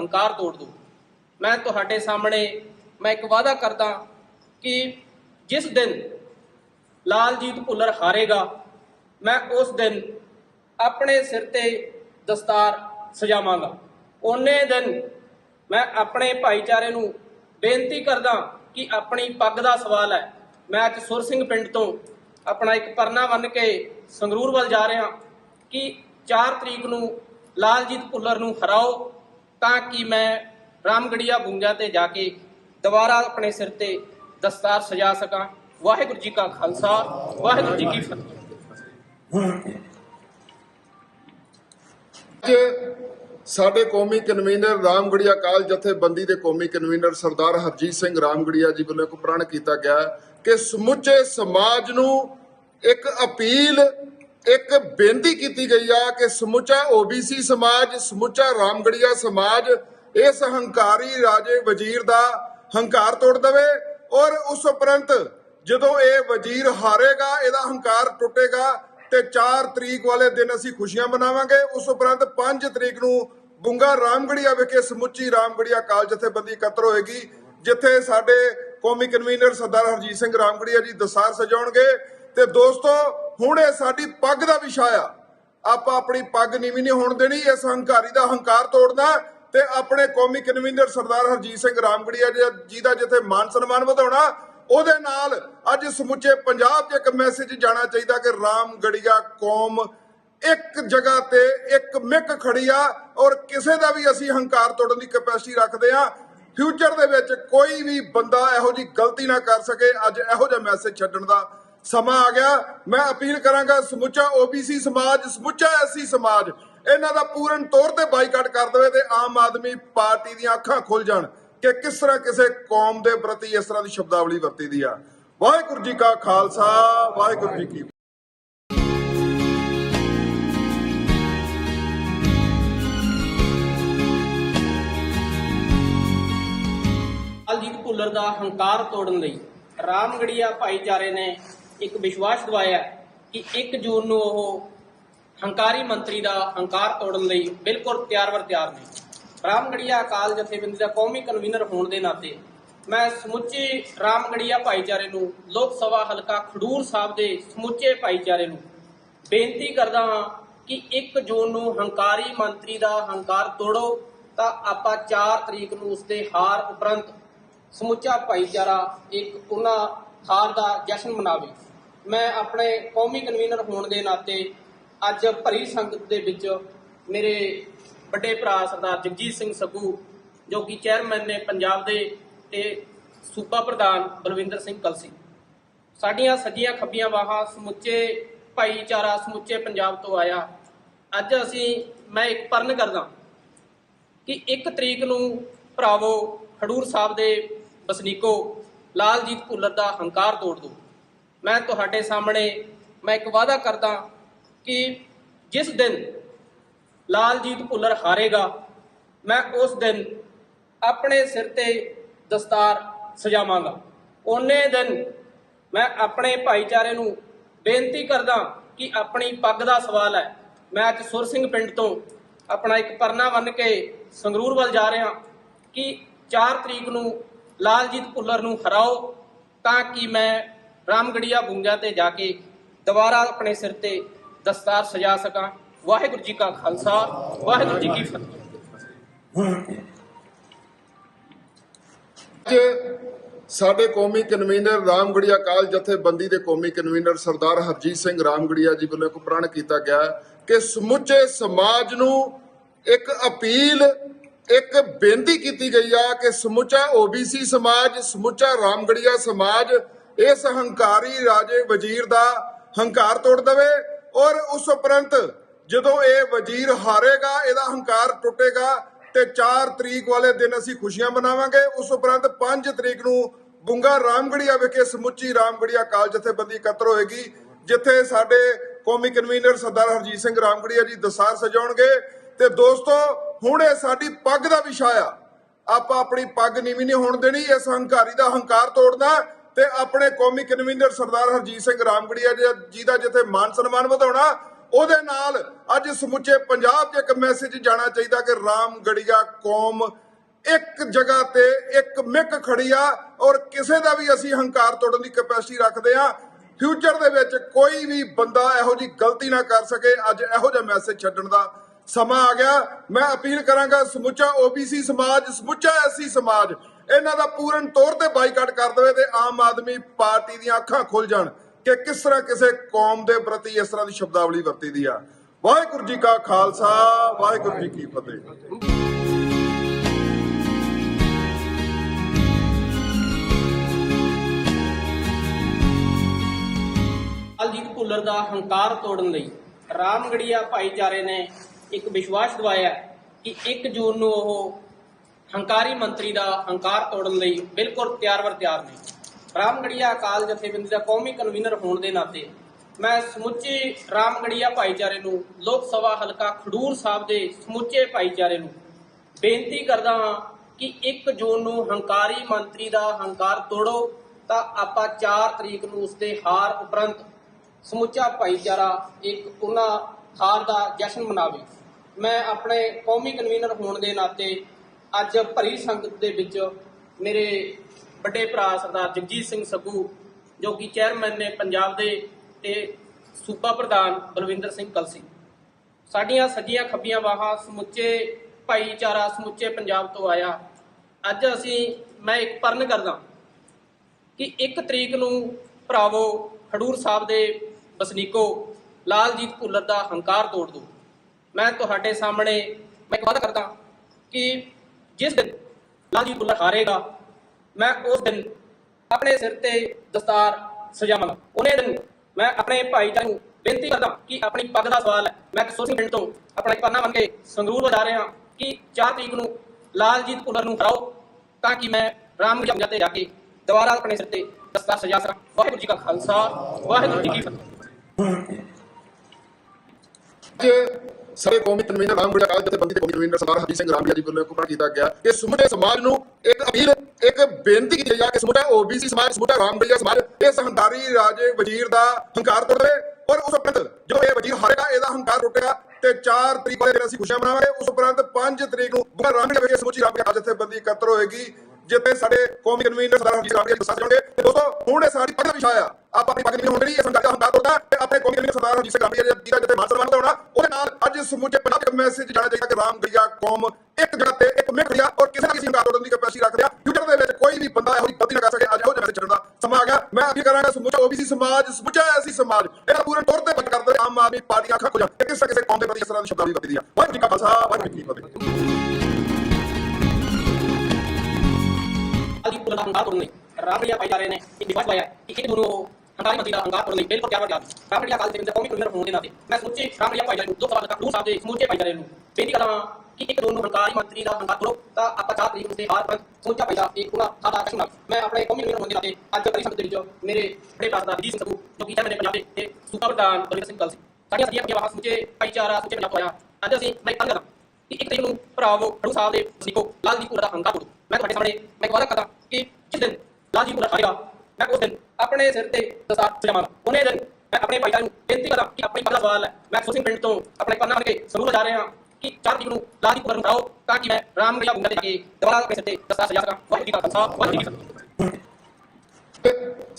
ਹੰਕਾਰ ਤੋੜ ਦੂੰ। ਮੈਂ ਤੁਹਾਡੇ ਸਾਹਮਣੇ ਮੈਂ ਇੱਕ ਵਾਅਦਾ ਕਰਦਾ ਕਿ ਜਿਸ ਦਿਨ ਲਾਲਜੀਤ ਭੁੱਲਰ ਹਾਰੇਗਾ, ਮੈਂ ਉਸ ਦਿਨ ਆਪਣੇ ਸਿਰ ਤੇ ਦਸਤਾਰ ਸਜਾਵਾਂਗਾ। ਉਹਨੇ ਦਿਨ ਮੈਂ ਆਪਣੇ ਭਾਈਚਾਰੇ ਨੂੰ ਬੇਨਤੀ ਕਰਦਾ ਕਿ ਆਪਣੀ ਪੱਗ ਦਾ ਸਵਾਲ ਹੈ। ਮੈਂ ਅੱਜ ਸੁਰ ਸਿੰਘ ਪਿੰਡ ਤੋਂ ਆਪਣਾ ਇੱਕ ਪਰਨਾ ਬੰਨ ਕੇ ਸੰਗਰੂਰ ਵੱਲ ਜਾ ਰਿਹਾ ਕਿ 4 ਤਰੀਕ ਨੂੰ ਲਾਲਜੀਤ ਭੁੱਲਰ ਨੂੰ ਹਰਾਓ। ਤਾਂ ਕਿ ਮੈਂ ਰਾਮਗੜੀਆ ਬੁੰਗਿਆ ਤੇ ਜਾ ਕੇ ਦੁਬਾਰਾ ਆਪਣੇ ਸਿਰ ਤੇ ਦਸਤਾਰ ਸਜਾ ਸਕਾਂ। ਵਾਹਿਗੁਰੂ ਜੀ ਕਾ ਖਾਲਸਾ, ਵਾਹਿਗੁਰੂ ਜੀ ਕੀ ਫਤਿਹ। ਅੱਜ ਸਾਡੇ ਕੌਮੀ ਕਨਵੀਨਰ ਰਾਮਗੜੀਆ ਕਾਲ ਜਥੇਬੰਦੀ ਦੇ ਕੌਮੀ ਕਨਵੀਨਰ ਸਰਦਾਰ ਹਰਜੀਤ ਸਿੰਘ ਰਾਮਗੜੀਆ ਜੀ ਵੱਲੋਂ ਇੱਕ ਪ੍ਰਣ ਕੀਤਾ ਗਿਆ ਕਿ ਸਮੁੱਚੇ ਸਮਾਜ ਨੂੰ ਇੱਕ ਅਪੀਲ ਇੱਕ ਬੇਨਤੀ ਕੀਤੀ ਗਈ ਆ ਕਿ ਸਮੁੱਚਾ ਓਬੀਸੀ ਸਮਾਜ, ਸਮੁੱਚਾ ਰਾਮਗੜੀਆ ਸਮਾਜ ਇਸ ਹੰਕਾਰੀ ਰਾਜੇ ਵਜ਼ੀਰ ਦਾ ਹੰਕਾਰ ਤੋੜ ਦੇਵੇ ਔਰ ਉਸ ਉਪਰੰਤ ਜਦੋਂ ਇਹ ਵਜ਼ੀਰ ਹਾਰੇਗਾ, ਇਹਦਾ ਹੰਕਾਰ ਟੁੱਟੇਗਾ ਤੇ 4 ਤਰੀਕ ਵਾਲੇ ਦਿਨ ਅਸੀਂ ਖੁਸ਼ੀਆਂ ਮਨਾਵਾਂਗੇ। ਉਸ ਉਪਰੰਤ 5 ਤਰੀਕ ਨੂੰ ਬੁੰਗਾ ਰਾਮਗੜੀਆ ਵਿਖੇ ਸਮੁੱਚੀ ਰਾਮਗੜੀਆ ਕਾਲ ਜਥੇਬੰਦੀ ਇਕੱਤਰ ਹੋਏਗੀ, ਜਿੱਥੇ ਸਾਡੇ ਕੌਮੀ ਕਨਵੀਨਰ ਸਰਦਾਰ ਹਰਜੀਤ ਸਿੰਘ ਰਾਮਗੜੀਆ ਜੀ ਦਸਾਰ ਸਜਾਉਣਗੇ। ਤੇ ਦੋਸਤੋ, ਹੁਣ ਇਹ ਸਾਡੀ ਪੱਗ ਦਾ ਵਿਸ਼ਾ ਆ। ਆਪਾਂ ਆਪਣੀ ਪੱਗ ਨੀਵੀਂ ਨਹੀਂ ਹੋਣ ਦੇਣੀ, ਇਸ ਹੰਕਾਰੀ ਦਾ ਹੰਕਾਰ ਤੋੜਨਾ। ਤੇ ਆਪਣੇ ਕੌਮੀ ਕਨਵੀਨਰ ਸਰਦਾਰ ਹਰਜੀਤ ਸਿੰਘ ਰਾਮਗੜੀਆ ਜੀ- ਦਾ ਜਿੱਥੇ ਮਾਨ ਸਨਮਾਨ ਵਧਾਉਣਾ, ਉਹਦੇ ਨਾਲ ਅੱਜ ਸਮੁੱਚੇ ਪੰਜਾਬ 'ਚ ਇੱਕ ਮੈਸੇਜ ਜਾਣਾ ਚਾਹੀਦਾ ਕਿ ਰਾਮਗੜੀਆ ਕੌਮ ਇੱਕ ਜਗ੍ਹਾ ਤੇ ਇੱਕ ਮਿੱਕ ਖੜੀ ਆ ਔਰ ਕਿਸੇ ਦਾ ਵੀ ਅਸੀਂ ਹੰਕਾਰ ਤੋੜਨ ਦੀ ਕੈਪੈਸਿਟੀ ਰੱਖਦੇ ਆ। ਫਿਊਚਰ ਦੇ ਵਿੱਚ ਕੋਈ ਵੀ ਬੰਦਾ ਇਹੋ ਜੀ ਗਲਤੀ ਨਾ ਕਰ ਸਕੇ, ਅੱਜ ਇਹੋ ਜਿਹਾ ਮੈਸੇਜ ਛੱਡਣ ਦਾ ਸਮਾਂ ਆ ਗਿਆ। ਮੈਂ ਅਪੀਲ ਕਰਾਂਗਾ ਸਮੁੱਚਾ ਓਬੀਸੀ ਸਮਾਜ, ਸਮੁੱਚਾ ਐਸੀ ਸਮਾਜ, ਇਹਨਾਂ ਦਾ ਪੂਰਨ ਤੌਰ ਤੇ ਬਾਈਕਾਟ ਕਰ ਦੇਵੇ ਤੇ ਆਮ ਆਦਮੀ ਪਾਰਟੀ ਦੀਆਂ ਅੱਖਾਂ ਖੁੱਲ ਜਾਣ ਕਿ ਕਿਸ ਤਰ੍ਹਾਂ ਕਿਸੇ ਕੌਮ ਦੇ ਪ੍ਰਤੀ ਇਸ ਤਰ੍ਹਾਂ ਦੀ ਸ਼ਬਦਾਵਲੀ ਵਰਤੀ ਦੀ ਆ। ਵਾਹਿਗੁਰੂ ਜੀ ਕਾ ਖਾਲਸਾ, ਵਾਹਿਗੁਰੂ ਜੀ ਕੀ ਲਾਲਜੀਤ ਭੁੱਲਰ ਦਾ ਹੰਕਾਰ ਤੋੜਨ ਲਈ ਰਾਮਗੜੀਆ ਭਾਈਚਾਰੇ ਨੇ ਇੱਕ ਵਿਸ਼ਵਾਸ ਦਿਵਾਇਆ ਕਿ 1 ਜੂਨ ਨੂੰ ਉਹ ਹੰਕਾਰੀ ਮੰਤਰੀ ਦਾ ਹੰਕਾਰ ਤੋੜਨ ਲਈ ਬਿਲਕੁਲ ਤਿਆਰ ਵਰ ਤਿਆਰ ਨੇ। ਰਾਮਗੜੀਆ ਅਕਾਲ ਜਥੇਬੰਦੀ ਦਾ ਕੌਮੀ ਕਨਵੀਨਰ ਹੋਣ ਦੇ ਨਾਤੇ ਮੈਂ ਸਮੁੱਚੇ ਰਾਮਗੜੀਆ ਭਾਈਚਾਰੇ ਨੂੰ, ਲੋਕ ਸਭਾ ਹਲਕਾ ਖਡੂਰ ਸਾਹਿਬ ਦੇ ਸਮੁੱਚੇ ਭਾਈਚਾਰੇ ਨੂੰ ਬੇਨਤੀ ਕਰਦਾ ਹਾਂ ਕਿ 1 ਜੂਨ ਨੂੰ ਹੰਕਾਰੀ ਮੰਤਰੀ ਦਾ ਹੰਕਾਰ ਤੋੜੋ ਤਾਂ ਆਪਾਂ 4 ਤਰੀਕ ਨੂੰ ਉਸਦੇ ਹਾਰ ਉਪਰੰਤ ਸਮੁੱਚਾ ਭਾਈਚਾਰਾ ਇੱਕ ਉਹਨਾਂ ਹਾਰ ਦਾ ਜਸ਼ਨ ਮਨਾਵੇ। ਮੈਂ ਆਪਣੇ ਕੌਮੀ ਕਨਵੀਨਰ ਹੋਣ ਦੇ ਨਾਤੇ ਅੱਜ ਭਰੀ ਸੰਗਤ ਦੇ ਵਿੱਚ ਮੇਰੇ ਵੱਡੇ ਭਰਾ ਸਰਦਾਰ ਜਗਜੀਤ ਸਿੰਘ ਸੱਗੂ, ਜੋ ਕਿ ਚੇਅਰਮੈਨ ਨੇ ਪੰਜਾਬ ਦੇ ਤੇ ਸੂਬਾ ਪ੍ਰਧਾਨ ਬਲਵਿੰਦਰ ਸਿੰਘ ਕਲਸੀ। ਸਾਡੀਆਂ ਸੱਜੀਆਂ ਖੱਬੀਆਂ ਵਾਹਾਂ ਸਮੁੱਚੇ ਭਾਈਚਾਰਾ, ਸਮੁੱਚੇ ਪੰਜਾਬ ਤੋਂ ਆਇਆ। ਅੱਜ ਅਸੀਂ, ਮੈਂ ਇੱਕ ਪਰਨ ਕਰਦਾ ਕਿ 1 ਤਰੀਕ ਨੂੰ ਭਰਾਵੋ ਖਡੂਰ ਸਾਹਿਬ ਦੇ ਵਸਨੀਕੋ ਲਾਲਜੀਤ ਭੁੱਲਰ ਦਾ ਹੰਕਾਰ ਤੋੜ ਦਿਓ। ਮੈਂ ਤੁਹਾਡੇ ਸਾਹਮਣੇ ਮੈਂ ਇੱਕ ਵਾਅਦਾ ਕਰਦਾ ਕਿ ਜਿਸ ਦਿਨ ਲਾਲਜੀਤ ਭੁੱਲਰ ਹਾਰੇਗਾ, ਮੈਂ ਉਸ ਦਿਨ ਆਪਣੇ ਸਿਰ ਤੇ ਦਸਤਾਰ ਸਜਾਵਾਂਗਾ। ਉਹਨੇ ਦਿਨ ਮੈਂ ਆਪਣੇ ਭਾਈਚਾਰੇ ਨੂੰ ਬੇਨਤੀ ਕਰਦਾ ਕਿ ਆਪਣੀ ਪੱਗ ਦਾ ਸਵਾਲ ਹੈ। ਮੈਂ ਅੱਜ ਸੁਰ ਸਿੰਘ ਪਿੰਡ ਤੋਂ ਆਪਣਾ ਇੱਕ ਪਰਨਾ ਬੰਨ ਕੇ ਸੰਗਰੂਰ ਵੱਲ ਜਾ ਰਿਹਾ ਕਿ 4 ਤਰੀਕ ਨੂੰ ਲਾਲਜੀਤ ਭੁੱਲਰ ਨੂੰ ਹਰਾਓ ਤਾਂ ਕਿ ਮੈਂ ਰਾਮਗੜੀਆ ਬੁੰਗਿਆ ਤੇ ਜਾ ਕੇ ਦੁਬਾਰਾ ਆਪਣੇ ਸਿਰ ਤੇ ਦਸਤਾਰ ਸਜਾ ਸਕਾਂ। ਵਾਹਿਗੁਰੂ ਜੀ ਕਾ ਖਾਲਸਾ, ਵਾਹਿਗੁਰੂ ਜੀ ਕੀ ਫਤਿਹ। ਅੱਜ ਸਾਡੇ ਕੌਮੀ ਕਨਵੀਨਰ ਰਾਮਗੜੀਆ ਕਾਲ ਜਥੇਬੰਦੀ ਦੇ ਕੌਮੀ ਕਨਵੀਨਰ ਸਰਦਾਰ ਹਰਜੀਤ ਸਿੰਘ ਰਾਮਗੜੀਆ ਜੀ ਵੱਲੋਂ ਇੱਕ ਪ੍ਰਣ ਕੀਤਾ ਗਿਆ ਕਿ ਸਮੁੱਚੇ ਸਮਾਜ ਨੂੰ ਇੱਕ ਅਪੀਲ, ਇੱਕ ਬੇਨਤੀ ਕੀਤੀ ਗਈ ਆ ਕਿ ਸਮੁੱਚਾ ਓਬੀਸੀ ਸਮਾਜ, ਸਮੁੱਚਾ ਰਾਮਗੜੀਆ ਸਮਾਜ ਇਸ ਹੰਕਾਰੀ ਰਾਜੇ ਵਜ਼ੀਰ ਦਾ ਹੰਕਾਰ ਤੋੜ ਦੇਵੇ ਔਰ ਉਸ ਉਪਰੰਤ ਜਦੋਂ ਇਹ ਵਜ਼ੀਰ ਹਾਰੇਗਾ, ਇਹਦਾ ਹੰਕਾਰ ਟੁੱਟੇਗਾ ਤੇ 4 ਤਰੀਕ ਵਾਲੇ ਦਿਨ ਅਸੀਂ ਖੁਸ਼ੀਆਂ ਮਨਾਵਾਂਗੇ। ਉਸ ਉਪਰੰਤ 5 ਤਰੀਕ ਨੂੰ ਬੁੰਗਾ ਰਾਮਗੜੀਆ ਵਿਖੇ ਸਮੁੱਚੀ ਰਾਮਗੜੀਆ ਕਾਲ ਜਥੇਬੰਦੀ ਇਕੱਤਰ ਹੋਏਗੀ, ਜਿੱਥੇ ਸਾਡੇ ਕੌਮੀ ਕਨਵੀਨਰ ਸਰਦਾਰ ਹਰਜੀਤ ਸਿੰਘ ਰਾਮਗੜੀਆ ਜੀ ਦਸਾਰ ਸਜਾਉਣਗੇ। ਤੇ ਦੋਸਤੋ, ਹੁਣ ਇਹ ਸਾਡੀ ਪੱਗ ਦਾ ਵਿਸ਼ਾ ਆ। ਆਪਾਂ ਆਪਣੀ ਪੱਗ ਨੀਵੀਂ ਨਹੀਂ ਹੋਣ ਦੇਣੀ, ਇਸ ਹੰਕਾਰੀ ਦਾ ਹੰਕਾਰ ਤੋੜਨਾ। ਤੇ ਆਪਣੇ ਕੌਮੀ ਕਨਵੀਨਰ ਸਰਦਾਰ ਹਰਜੀਤ ਸਿੰਘ ਰਾਮਗੜੀਆ ਜੀ- ਦਾ ਜਿੱਥੇ ਮਾਨ ਸਨਮਾਨ ਵਧਾਉਣਾ, ਉਹਦੇ ਨਾਲ ਅੱਜ ਸਮੁੱਚੇ ਪੰਜਾਬ 'ਚ ਇੱਕ ਮੈਸੇਜ ਜਾਣਾ ਚਾਹੀਦਾ ਕਿ ਰਾਮਗੜੀਆ ਕੌਮ ਇੱਕ ਜਗ੍ਹਾ ਤੇ ਇੱਕ ਮਿੱਕ ਖੜੀ ਆ ਔਰ ਕਿਸੇ ਦਾ ਵੀ ਅਸੀਂ ਹੰਕਾਰ ਤੋੜਨ ਦੀ ਕੈਪੈਸਿਟੀ ਰੱਖਦੇ ਆ ਫਿਊਚਰ ਦੇ ਵਿੱਚ ਕੋਈ ਵੀ ਬੰਦਾ ਇਹੋ ਜੀ ਗਲਤੀ ਨਾ ਕਰ ਸਕੇ, ਅੱਜ ਇਹੋ ਜਿਹਾ ਮੈਸੇਜ ਛੱਡਣ ਦਾ ਸਮਾਂ ਆ ਗਿਆ। ਮੈਂ ਅਪੀਲ ਕਰਾਂਗਾ ਸਮੁੱਚਾ ਓਬੀਸੀ ਸਮਾਜ, ਸਮੁੱਚਾ ਐਸੀ ਸਮਾਜ ਇਹਨਾਂ ਦਾ ਪੂਰਨ ਤੌਰ ਤੇ ਬਾਈਕਾਟ ਕਰ ਦੇਵੇ ਤੇ ਆਮ ਆਦਮੀ ਪਾਰਟੀ ਦੀਆਂ ਅੱਖਾਂ ਖੁੱਲ ਜਾਣ ਕਿ ਕਿਸ ਤਰ੍ਹਾਂ ਕਿਸੇ ਕੌਮ ਦੇ ਪ੍ਰਤੀ ਇਸ ਤਰ੍ਹਾਂ ਦੀ ਸ਼ਬਦਾਵਲੀ ਵਰਤੀ ਦੀ ਆ। ਵਾਹਿਗੁਰੂ ਜੀ ਕਾ ਖਾਲਸਾ, ਵਾਹਿਗੁਰੂ ਜੀ ਕੀ ਫਤਿਹ। ਅਲਜੀਤ ਭੁੱਲਰ ਦਾ ਹੰਕਾਰ ਤੋੜਨ ਲਈ ਰਾਮਗੜੀਆ ਭਾਈਚਾਰੇ ਨੇ ਇੱਕ ਵਿਸ਼ਵਾਸ ਦਿਵਾਇਆ ਕਿ 1 ਜੂਨ ਨੂੰ ਉਹ ਹੰਕਾਰੀ ਮੰਤਰੀ ਦਾ ਹੰਕਾਰ ਤੋੜਨ ਲਈ ਬਿਲਕੁਲ ਤਿਆਰ ਵਰ ਤਿਆਰ ਨੇ ਰਾਮਗੜੀਆ ਅਕਾਲ ਜਥੇਬੰਦੀ ਦਾ ਕੌਮੀ ਕਨਵੀਨਰ ਹੋਣ ਦੇ ਨਾਤੇ ਮੈਂ ਸਮੁੱਚੇ ਰਾਮਗੜੀਆ ਭਾਈਚਾਰੇ ਨੂੰ, ਲੋਕ ਸਭਾ ਹਲਕਾ ਖਡੂਰ ਸਾਹਿਬ ਦੇ ਸਮੁੱਚੇ ਭਾਈਚਾਰੇ ਨੂੰ ਬੇਨਤੀ ਕਰਦਾ ਹਾਂ ਕਿ 1 ਜੂਨ ਨੂੰ ਹੰਕਾਰੀ ਮੰਤਰੀ ਦਾ ਹੰਕਾਰ ਤੋੜੋ ਤਾਂ ਆਪਾਂ 4 ਤਰੀਕ ਨੂੰ ਉਸਦੇ ਹਾਰ ਉਪਰੰਤ ਸਮੁੱਚਾ ਭਾਈਚਾਰਾ ਇੱਕ ਉਹਨਾਂ ਹਾਰ ਦਾ ਜਸ਼ਨ ਮਨਾਵੇ। ਮੈਂ ਆਪਣੇ ਕੌਮੀ ਕਨਵੀਨਰ ਹੋਣ ਦੇ ਨਾਤੇ ਅੱਜ ਭਰੀ ਸੰਗਤ ਦੇ ਵਿੱਚ ਮੇਰੇ ਵੱਡੇ ਭਰਾ ਸਰਦਾਰ ਜਗਜੀਤ ਸਿੰਘ ਸੱਗੂ, ਜੋ ਕਿ ਚੇਅਰਮੈਨ ਨੇ ਪੰਜਾਬ ਦੇ ਤੇ ਸੂਬਾ ਪ੍ਰਧਾਨ ਬਲਵਿੰਦਰ ਸਿੰਘ ਕਲਸੀ। ਸਾਡੀਆਂ ਸੱਜੀਆਂ ਖੱਬੀਆਂ ਵਾਹਾਂ ਸਮੁੱਚੇ ਭਾਈਚਾਰਾ, ਸਮੁੱਚੇ ਪੰਜਾਬ ਤੋਂ ਆਇਆ। ਅੱਜ ਅਸੀਂ, ਮੈਂ ਇੱਕ ਪਰਨ ਕਰਦਾ ਕਿ 1 ਤਰੀਕ ਨੂੰ ਭਰਾਵੋ ਖਡੂਰ ਸਾਹਿਬ ਦੇ ਵਸਨੀਕੋ ਲਾਲਜੀਤ ਭੁੱਲਰ ਦਾ ਹੰਕਾਰ ਤੋੜ ਦਿਓ। ਮੈਂ ਤੁਹਾਡੇ ਸਾਹਮਣੇ, ਮੈਂ ਇੱਕ ਵਾਅਦਾ ਕਰਦਾ ਕਿ ਜਿਸ ਦਿਨ ਲਾਲਜੀਤ ਭੁੱਲਰ ਹਾਰੇਗਾ, ਮੈਂ ਉਸ ਦਿਨ ਆਪਣੇ ਸਿਰ ਤੇ ਦਸਤਾਰ ਸਜਾਵਾਂਗਾ। ਉਹਨੇ ਦਿਨ ਮੈਂ ਆਪਣੇ ਭਾਈਚਾਰੇ ਨੂੰ ਬੇਨਤੀ ਕਰਦਾ ਕਿ ਆਪਣੀ ਪੱਗ ਦਾ ਸਵਾਲ ਹੈ। ਮੈਂ ਸੋਸੀ ਪਿੰਡ ਤੋਂ ਆਪਣਾ ਇੱਕ ਬਣ ਕੇ ਸੰਗਰੂਰ ਵਜਾ ਰਿਹਾ ਕਿ 4 ਤਰੀਕ ਨੂੰ ਲਾਲਜੀਤ ਭੁੱਲਰ ਨੂੰ ਹਰਾਓ ਤਾਂ ਕਿ ਮੈਂ ਰਾਮ ਜੰਗਾਂ ਤੇ ਜਾ ਕੇ ਦੁਬਾਰਾ ਆਪਣੇ ਸਿਰ ਤੇ ਦਸਤਾਰ ਸਜਾ ਸਕਾਂ। ਵਾਹਿਗੁਰੂ ਜੀ ਕਾ ਖਾਲਸਾ, ਵਾਹਿਗੁਰੂ ਜੀ ਕੀ ਫਤਿਹ। ਸਾਰੇ ਕੌਮੀ ਕਨਵੀਨਰ ਰਾਮਗੜੀਆ ਕਾਲ ਜਥੇਬੰਦੀ ਦੇ ਕੌਮੀ ਕਨਵੀਨਰ ਸਰਦਾਰ ਹਰਜੀਤ ਸਿੰਘ ਰਾਮਗੜੀਆ ਜੀ ਵੱਲੋਂ ਕੁਪਰਾ ਕੀਤਾ ਗਿਆ ਕਿ ਸਮੁੱਚੇ ਸਮਾਜ ਨੂੰ ਇੱਕ ਅਪੀਲ ਇੱਕ ਬੇਨਤੀ ਕੀਤੀ ਜਾ ਕਿ ਸਮੁੱਚਾ ਓਬੀਸੀ ਸਮਾਜ ਸਮੁੱਚਾ ਰਾਮਗੜੀਆ ਸਮਾਜ ਇਸ ਹੰਕਾਰੀ ਰਾਜੇ ਵਜ਼ੀਰ ਦਾ ਹੰਕਾਰ ਤੋੜੇ ਔਰ ਉਸ ਉਪਰੰਤ ਜੋ ਇਹ ਵਜ਼ੀਰ ਹਾਰੇਗਾ, ਇਹਦਾ ਹੰਕਾਰ ਟੁੱਟੇਗਾ ਤੇ 4 ਤਰੀਕ ਵਾਲੇ ਦਿਨ ਅਸੀਂ ਖੁਸ਼ੀਆਂ ਮਨਾਵਾਂਗੇ, ਉਸ ਉਪਰੰਤ 5 ਤਰੀਕ ਨੂੰ ਬੁਗਾ ਰਾਮਗੜੀਆ ਵਿਖੇ ਸਮੁੱਚੀ ਰਾਮਗੜੀਆ ਜਥੇਬੰਦੀ ਇਕੱਤਰ ਹੋਏਗੀ। ਜਿੱਥੇ ਸਾਡੇ ਕੌਮੀ ਕਨਵੀਨਰ ਸਰਦਾਰ ਹਰਜੀਤ ਰਾਮਗੜੀਆ ਜੀ ਸਾਥ ਜਾਣਗੇ ਤੇ ਦੋਸਤੋ ਹੁਣ ਇਹ ਸਾਡੀ ਪੱਗ ਵਿਸ਼ਾ ਆ ਆਪਾਂ ਆਪਣੀ ਪੱਗ ਨਹੀਂ ਹੋਣੀ ਇਹ ਸੰਗਤ ਦਾ ਹੰਕਾਰ ਤੇ ਆਪਣੇ ਕੌਮੀ ਕਨਵੀਨਰ ਸਰਦਾਰ ਹਰਜੀਤ ਸਿੰਘ ਰਾਮਗੜੀਆ ਜੀ ਦਾ ਜਿੱਥੇ ਮਾਨ ਸਨਮਾਨ ਹੋਣਾ ਉਹਦੇ ਨਾਲ ਅੱਜ ਸਮੁੱਚੇ ਪੰਜਾਬ ਤੱਕ ਮੈਸੇਜ ਜਾਣਾ ਚਾਹੀਦਾ ਕਿ ਰਾਮਗੜੀਆ ਕੌਮ ਇੱਕ ਜਗ੍ਹਾ ਤੇ ਇੱਕ ਮਿੱਕ ਰਿਹਾ ਔਰ ਕਿਸੇ ਨਾ ਕਿਸੇ ਹੰਕਾਰ ਤੋੜਨ ਦੀ ਕੈਪੈਸਿਟੀ ਰੱਖਦੇ ਆ ਫਿਊਚਰ ਦੇ ਵਿੱਚ ਕੋਈ ਵੀ ਬੰਦਾ ਇਹੋ ਜਿਹੀ ਗਲਤੀ ਨਾ ਕਰ ਸਕੇ ਅੱਜ ਇਹੋ ਜਿਹਾ ਮੈਸੇਜ ਛੱਡਣ ਸਮਾਂ ਆ ਗਿਆ ਮੈਂ ਅਪੀਲ ਕਰਾਂਗਾ ਸਮੁੱਚਾ ਓਬੀਸੀ ਸਮਾਜ ਸਮੁੱਚਾ ਐਸੀ ਸਮਾਜ ਇਹਦਾ ਪੂਰਨ ਤੌਰ ਤੇ ਬੰਦ ਕਰਦੇ ਆਮ ਆਦਮੀ ਪਾਰਟੀ ਅੱਖਾਂ ਖੁੱਲ੍ਹ ਜਾਣ ਕਿਸੇ ਕਿਸੇ ਕੌਮ ਦੇ ਪ੍ਰਤੀ ਇਸ ਤਰ੍ਹਾਂ ਦੀ ਸ਼ਬਦਾਵਲੀ ਵਰਤੀ ਦੀ ਆ ਵਾਹਿਗੁਰੂ ਜੀ ਕਾ ਖਾਲਸਾ ਵਾਹਿਗੁਰੂ ਜੀ ਕੀ ਫਤਿਹ ਅਲਜੀਤ ਭੁੱਲਰ ਦਾ ਹੰਕਾਰ ਤੋੜਨ ਲਈ ਰਾਮਗੜੀਆ ਭਾਈਚਾਰੇ ਨੇ, ਇੱਕ ਵਿਸ਼ਵਾਸ ਪਾਇਆ ਕਿ 1 ਜੂਨ ਨੂੰ ਉਹ ਹੰਕਾਰੀ ਮੰਤਰੀ ਦਾ ਹੰਕਾਰ ਤੋੜਨ ਲਈ ਬਿਲਕੁਲ ਤਿਆਰ ਵਰ ਤਿਆਰ ਰਾਮਗੜੀਆ ਕਾਲ ਦੇ ਕੌਮੀ ਕਨਵੀਨਰ ਹੋਣ ਦੇ ਨਾਤੇ ਮੈਂ ਸਮੁੱਚੇ ਰਾਮਗੜੀਆ ਭਾਈਚਾਰੇ ਨੂੰ, ਦੋ ਸਵਾਲ ਤੱਕ ਦੂਰ ਸਾਹਿਬ ਦੇ ਸਮੁੱਚੇ ਭਾਈਚਾਰੇ ਨੂੰ। ਬੇਨਤੀ ਕਰਦਾ ਹਾਂ ਕਿ 1 ਜੂਨ ਨੂੰ ਹੰਕਾਰੀ ਮੰਤਰੀ ਦਾ ਹੰਕਾਰ ਤੋੜੋ ਤਾਂ ਆਪਾਂ 4 ਤਰੀਕ ਸਮੁੱਚਾ ਭਾਈਚਾਰਾ ਇੱਕ ਪੂਰਾ ਸਾਡਾ ਕਸ਼ਮਾ ਮੈਂ ਆਪਣੇ ਕੌਮੀ ਕਨਵੀਨਰ ਹੋਣ ਦੇ ਨਾਤੇ ਅੱਜ ਬੜੀ ਸੰਗਤ ਦੇ ਵਿੱਚ ਮੇਰੇ ਬੜੇ ਭਰਾ ਦਾ ਜੀ ਸਿੰਘ ਸਬੂ ਜੋ ਕਿ ਮੇਰੇ ਪੰਜਾਬ ਦੇ ਸੂਬਾ ਪ੍ਰਧਾਨ ਬਲਵਿੰਦਰ ਸਿੰਘ ਕਲਸੀ ਸਾਡੀਆਂ ਸਦੀਆਂ ਪਈਆਂ ਬਾਹਾਂ ਸਮੁੱਚੇ ਭਾਈਚਾਰਾ, ਸਮੁੱਚੇ ਪੰਜਾਬ ਆਇਆ। ਅੱਜ ਅਸੀਂ ਮੈਂ ਇੱਕ ਕਰਦਾ ਕਿ ਇੱਕ ਤਰੀਕ ਨੂੰ ਭਰਾਵੋ ਖੜੂ ਸਾਹਿਬ ਦੇ ਵਸਨੀਕੋ ਲਾਲਜੀਤ ਭੁੱਲਰ ਦਾ ਹੰਕਾਰ ਤੋੜੋ ਮੈਂ ਤੁਹਾਡੇ ਸਾਹਮਣੇ ਮੈਂ ਵਾਅਦਾ ਕਰਦਾ ਕਿ ਜਿਸ ਦਿਨ ਮੈਂ ਉਸ ਦਿਨ ਆਪਣੇ ਸਿਰ ਤੇ ਦਸਤਾਰ ਸਜਾਵਾਂਗਾ। ਉਹਨੇ ਦਿਨ ਮੈਂ ਆਪਣੇ ਭਾਈ ਨੂੰ ਬੇਨਤੀ ਕਰਦਾ ਕਿ ਆਪਣੀ ਪੱਗ ਸਵਾਲ ਹੈ। ਮੈਂ ਸੋਸਿੰਗ ਪਿੰਡ ਤੋਂ ਆਪਣੇ ਪੰਨਾ ਬਣ ਕੇ ਜਾ ਰਿਹਾ ਹਾਂ ਕਿ 4 ਤਰੀਕ ਨੂੰ ਲਾਲਜੀਤ ਭੁੱਲਰ ਨੂੰ ਤਾਂ ਕਿ ਮੈਂ ਰਾਮ ਗੁੰਡਾ ਤੇ ਜਾ ਕੇ ਦੁਬਾਰਾ ਆਪਣੇ ਸਿਰ ਤੇ ਦਸਤਾਰ ਸਜਾ ਸਕਾਂ। ਵਾਹਿਗੁਰੂ ਜੀ ਕਾ ਖਾਲਸਾ, ਵਾਹਿਗੁਰੂ ਜੀ ਕੀ ਫਤਿਹ।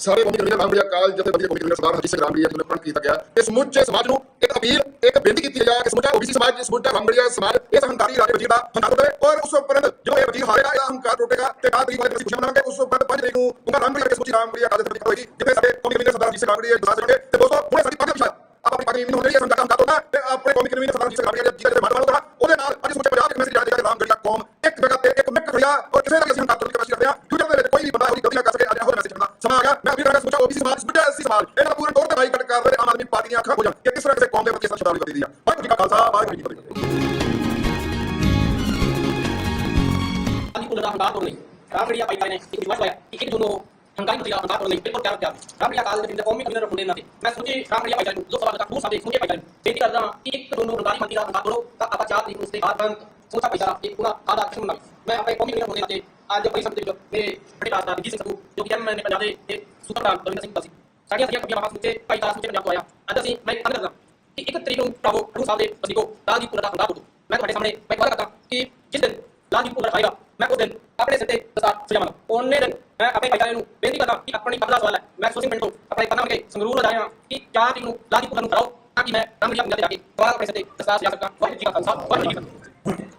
ਸਾਰੇ ਕੌਮੀ ਕਨਵੀਨਰ ਰਾਮਗੜੀਆ ਕਾਲ ਜਥੇਬੰਦੀ ਕੌਮੀ ਕਨਵੀਨਰ ਸਰਦਾਰ ਹਰਜੀਤ ਸਿੰਘ ਰਾਮਗੜੀਆ ਜੀ ਵੱਲੋਂ ਕੀਤਾ ਗਿਆ। ਕਿ ਸਮੁੱਚੇ ਸਮਾਜ ਨੂੰ ਇੱਕ ਅਪੀਲ, ਇੱਕ ਬੇਨਤੀ ਕੀਤੀ ਜਾ ਕਿ ਸਮੁੱਚਾ ਓਬੀਸੀ ਸਮਾਜ ਸਮੁੱਚਾ ਰਾਮਗੜੀਆ ਸਮਾਜ, ਇਸ ਹੰਕਾਰੀ ਰਾਜੇ ਵਜ਼ੀਰ ਦਾ ਹੰਕਾਰ ਤੋੜੇ ਔਰ ਉਸ ਉਪਰੰਤ ਜੋ ਇਹ ਵਜ਼ੀਰ ਹਾਰੇਗਾ ਇਹਦਾ ਹੰਕਾਰ ਟੁੱਟੇਗਾ ਤੇ 4 ਤਰੀਕ ਵਾਲੇ ਅਸੀਂ ਖੁਸ਼ੀਆਂ ਮਨਾਵਾਂਗੇ। ਉਸ ਉਪਰੰਤ 5 ਤਰੀਕ ਨੂੰ ਬੁਗਾ ਰਾਮਗੜੀਆ ਵਿਖੇ ਸਮੁੱਚੀ ਰਾਮਗੜੀਆ ਕਾਲ ਜਥੇਬੰਦੀ ਹੋਏਗੀ, ਜਿੱਥੇ ਸਾਡੇ ਕੌਮੀ ਕਨਵੀਨਰ ਸਰਦਾਰ ਹਰਜੀਤ ਸਿੰਘ ਰਾਮਗੜੀਆ ਜੀ ਸਾਥ ਤੇ ਦੋਸਤੋ, ਹੁਣ ਸਾਡੀ ਪੱਗ ਦਾ ਆਪਾਂ ਆਪਣੀ ਪੱਗ ਨਹੀਂ ਹੋਣੀ ਇਹ ਸੰਗਤ ਦਾ ਤੋੜਨਾ ਤੇ ਆਪਣੇ ਕੌਮੀ ਕਨਵੀਨਰ ਸਰਦਾਰ ਹਰਜੀਤ ਸਿੰਘ ਰਾਮਗੜੀਆ ਜੀ ਦਾ ਮਾਨ ਸਨਮਾਨ ਉਹਦੇ ਨਾਲ ਅੱਜ ਸਮੁੱਚੇ ਕਾ ਖਾਲਸਾ ਵਾਹਿਗੁਰੂ ਜੀ ਕੀ ਫਤਿਹ ਅਲਜੀਤ ਭੁੱਲਰ ਦਾ ਹੰਕਾਰ ਤੋੜਨ ਲਈ ਰਾਮਗੜੀਆ ਭਾਈਚਾਰੇ ਨੇ ਇੱਕ ਵਿਸ਼ਵਾਸ ਪਾਇਆ ਕਿ 1 ਜੂਨ ਨੂੰ ਹੰਕਾਰੀ ਮੰਤਰੀ ਦਾ ਹੰਕਾਰ ਤੋੜਨ ਲਈ ਬਿਲਕੁਲ ਤਿਆਰ ਤਿਆਰ ਰਾਮਗੜੀਆ ਕਾਲ ਦੇ ਕੌਮੀ ਕਨਵੀਨਰ ਹੋਣ ਦੇ ਨਾਤੇ ਮੈਂ ਸਮੁੱਚੇ ਰਾਮਗੜੀਆ ਭਾਈਚਾਰੇ ਨੂੰ ਦੋ ਸਵਾਲ ਤੱਕ ਦੂਰ ਸਾਹਿਬ ਦੇ ਸਮੁੱਚੇ ਭਾਈਚਾਰੇ ਨੂੰ ਬੇਨਤੀ ਕਰਦਾ ਹਾਂ ਕਿ 1 ਜੂਨ ਨੂੰ ਹੰਕਾਰੀ ਮੰਤਰੀ ਦਾ ਹੰਕਾਰ ਤੋੜੋ ਤਾਂ ਆਪਾਂ 4 ਤਰੀਕ ਨੂੰ ਉਸ ਦੇ ਹਾਰ ਬੰਦ ਸਮੁੱਚਾ ਭਾਈਚਾਰਾ ਇੱਕ ਪੂਰਾ ਸਾਡਾ ਕਸ਼ਮ ਮਨਾਵੇ ਮੈਂ ਆਪਣੇ ਕੌਮੀ ਕਨਵੀਨਰ ਹੋਣ ਦੇ ਨਾਤੇ ਅੱਜ ਬੜੀ ਸੰਗਤ ਦੇ ਵਿੱਚ ਮੇਰੇ ਬੜੇ ਭਰਾ ਦਾ ਜੀ ਸਿੰਘ ਸਬੂ ਜੋ ਕਿ ਇੱਕ ਤਰੀਕ ਨੂੰ ਭਰਾਵੋ ਗੁਰੂ ਸਾਹਿਬ ਦੇ ਵਸਨੀਕੋ ਲਾਲਜੀਤ ਭੁੱਲਰ ਦਾ ਹੰਕਾਰ ਤੋੜੋ ਮੈਂ ਤੁਹਾਡੇ ਸਾਹਮਣੇ ਮੈਂ ਵਾਅਦਾ ਕਰਦਾ ਕਿ ਜਿਸ ਦਿਨ ਲਾਲਜੀਤ ਭੁੱਲਰ ਆਏਗਾ, ਮੈਂ ਉਸ ਦਿਨ ਆਪਣੇ ਸਿਰ ਤੇ ਦਸਤਾਰ ਸਜਾਵਾਂਗਾ। ਉਹਨੇ ਦਿਨ ਮੈਂ ਆਪਣੇ ਭਾਈਚਾਰੇ ਨੂੰ ਬੇਨਤੀ ਕਰਦਾ ਕਿ ਆਪਣੀ ਪਤਲਾ ਸਵਾਲ ਹੈ। ਮੈਂ ਸੋਚੀ ਪਿੰਡ ਤੋਂ ਆਪਣੇ ਕਦਮ ਕੇ ਸੰਗਰੂਰ ਲਜਾਇਆ ਕਿ ਚਾਰ ਤਰੀਕ ਨੂੰ ਲਾਲਜੀਤ ਭੁੱਲਰ ਨੂੰ ਕਰਾਓ ਤਾਂ ਕਿ ਮੈਂ ਰਾਮਗੜੀਆ ਪੰਜਾਬ ਜਾ ਕੇ ਦੁਬਾਰਾ ਆਪਣੇ ਸਿਰ ਤੇ ਦਸਤਾਰ ਸਜਾ ਸਕਾਂ। ਵਾਹਿਗੁਰੂ ਜੀ ਕਾ ਖਾਲਸਾ, ਵਾਹਿਗੁਰੂ ਜੀ ਕੀ ਫਤਿਹ।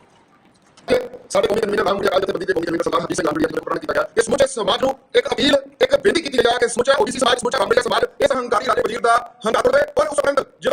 ਕਿ ਸਾਡੇ ਕੌਮੀ ਕਨਵੀਨਰ ਰਾਮ ਗੁਰਿਆ ਜਥੇਬੰਦੀ ਦੇ ਕੌਮੀ ਕਨਵੀਨਰ ਸਰਦਾਰ ਹਰਜੀਤ ਸਿੰਘ ਰਾਮਗੜੀਆ ਜੀ ਨੂੰ ਪ੍ਰਣ ਕੀਤਾ ਗਿਆ। ਕਿ ਸਮੁੱਚੇ ਸਮਾਜ ਨੂੰ ਇੱਕ ਅਪੀਲ, ਇੱਕ ਬੇਨਤੀ ਕੀਤੀ ਜਾ ਕਿ ਸਮੁੱਚਾ ਓਬੀਸੀ ਸਮਾਜ, ਸਮੁੱਚਾ ਰਾਮਗੜੀਆ ਸਮਾਜ, ਇਸ ਹੰਕਾਰੀ ਰਾਜੇ ਵਜ਼ੀਰ ਦਾ ਹੰਕਾਰ ਤੋੜੇ ਔਰ ਉਸ ਉਪਰੰਤ